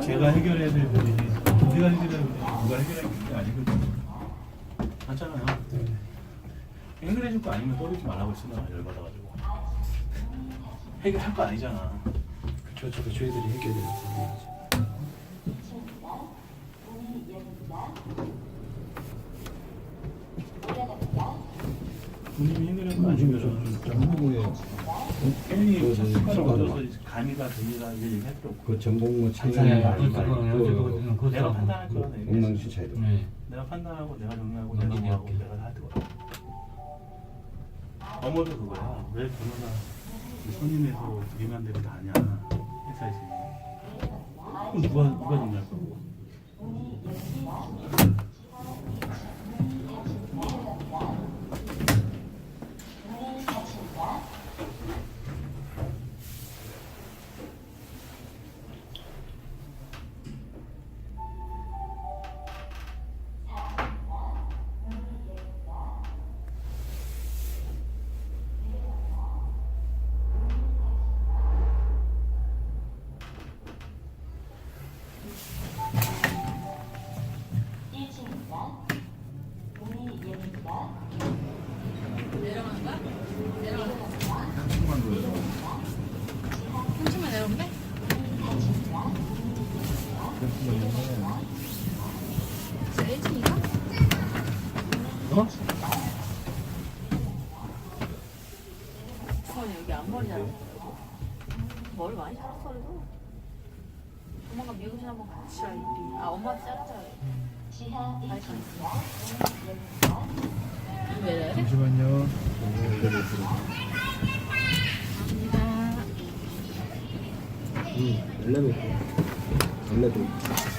제가 해결해야 될 문제지 우리가 해결해야 될 문제지 누가 해결할 게 아니거든요. 맞잖아요. 해결해줄 거 아니면 떠들지 말라고 했으나 열받아가지고. 해결할 거 아니잖아. 그쵸 저도 저희들이 해결해요 본인이 해결할 거 아니면 전북에 괜히 그, 저, 숟가락 친구가 얹어서 감이가 됩니다 이제 얘기할 필요 없고 그뭐 네, 차이나는 그거 그 그거 내가 판단할 엉망시 차이도 네. 내가 판단하고 내가 정리하고 음, 내가 음, 음. 내가 다할 거야 어머도 그거야 왜 변호사 선임해서 위반대로 다 하냐 회사에서. 누가 누가 정리할 거고 한층만 내려오면 돼? 진짜 1층인가? 어? 주원이 여기 앞머리 자랐어 머리 많이 자랐어 그래도 조만간 미용실 한번 같이 와 우리 아 엄마한테 이래? 잠시만요. 응, 엘리베이터. 엘리베이터.